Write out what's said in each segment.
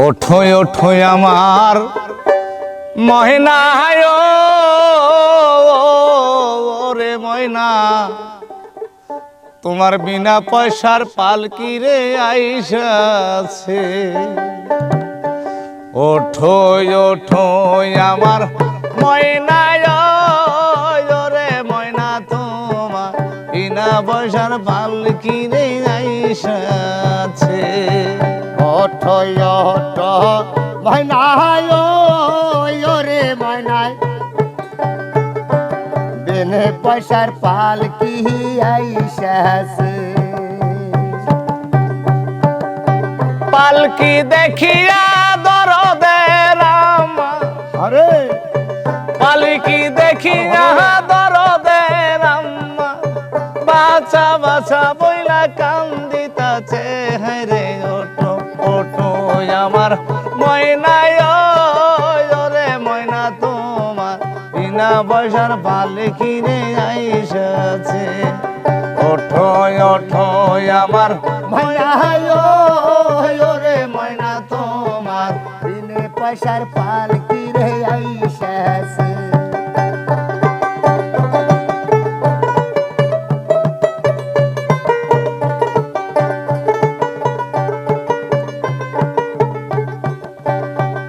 ওঠোয় ওঠোয় আমার ময়নায় রে ময়না। তোমার বিনা পয়সার পালকি রে আইসাছে। ওঠোয় ওঠোয় আমার ময়নায় রে ময়না, তোমার বিনা পয়সার পালকি রে আইসাছে। অঠ ময়নায় বিনে পয়সার পালকি আইসাছে? পালকি দেখিয়া দরদের আমার আরে। পালকি দেখিয়া দরদের আমার বাছা বাছা বইলা কান্দিতাছে। হরে ওটো ওটো আমার ময়নায় রে ময়না তোমার। বিনা পয়সার পালে কিনে আইসাছে। ওঠো ওঠো আমার ময়নায় ওরে ময়না তোমার। বিনে পয়সার পাল কিনে আইসাছে।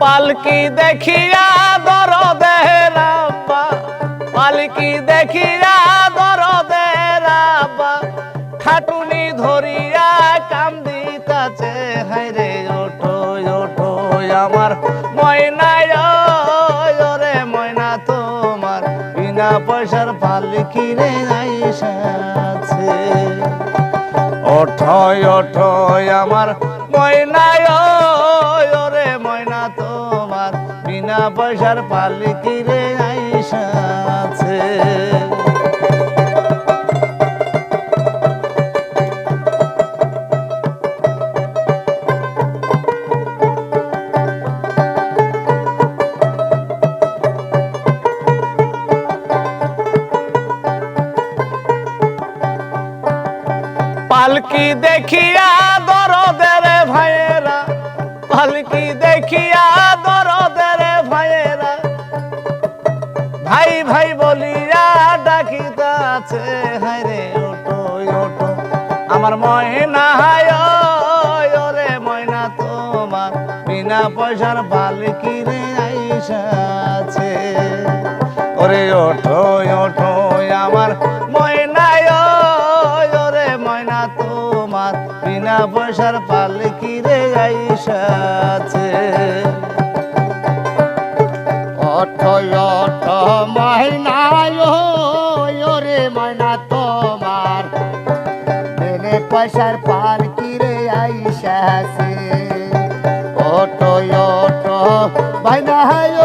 পালকি দেখিয়া দরদের আব্বা পালকি দেখিয়া দরদের আব্বা খাটুনি ধরিয়া কান্দিতাছে হাইরে ওঠো ওঠো আমার। ময়নায় রে ময়না তোমার। বিনা পয়সার পালকি রে আইসাছে। ওঠয় ওঠয় আমার ময়নায় বিনা পয়সার পালকি রে আইসাছে। পালকি দেখিয়া দরদের ভাইয়েরা পালকি দেখিয়া দরদের ভাই বলিয়া ডাকিতাছে হায়রে ওটো ওটো। আমার ময়না, হায় রে ময়না, তোমার বিনা পয়সার পালকি রে আইসাছে। ওরে ওঠো ওঠো আমার ময়নায় রে ময়না, তোমার বিনা পয়সার পালকি রে আইসাছে। বিনে পয়সার পালকি রে আইসাছে অট অট ময়নায়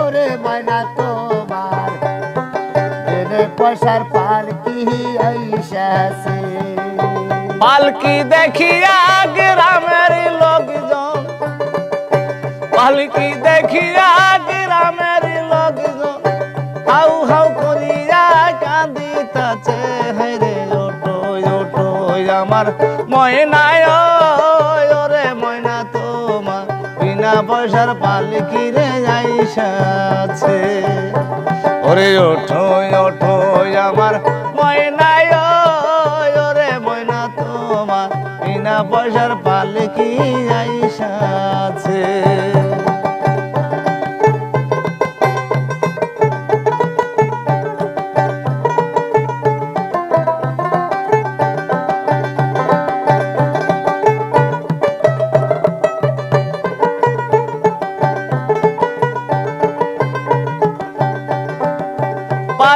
ওরে ময়না তোমার। বিনে পয়সার পালকি আইসাছে পালকি দেখিয়া গ্রামের লোকজন, পালকি দেখিয়া গ্রামের আমার ময়নায় রে ময়না তোমার। বিনা পয়সার পালকি রে আইসাছে। ওরে ওঠো ওঠো আমার ময়নায় রে ময়না তোমার। বিনা পয়সার পালকি আইসাছে।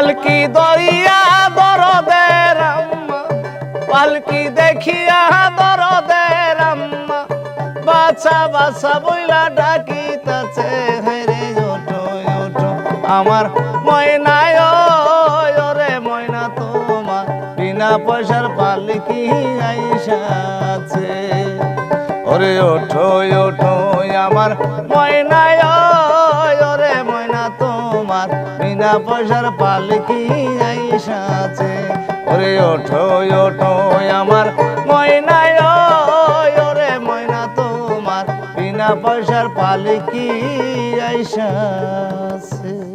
পালকি দরিয়া দরদের আম্মা, পালকি দেখিয়া দরদের আম্মা। বাছা বাছা বইলা ডাকিতাছে ওঠো ওঠো, আমার ময়নায় রে ময়না তোমার। বিনা পয়সার পালকি আইসাছে। ওরে ওঠো ওঠো আমার ময়নায় বিনা পয়সার পালকি আইসাছে। ওরে ওঠো ওঠো আমার ময়নায় ওরে ময়না তোমার বিনা পয়সার পালকি আইসাছে।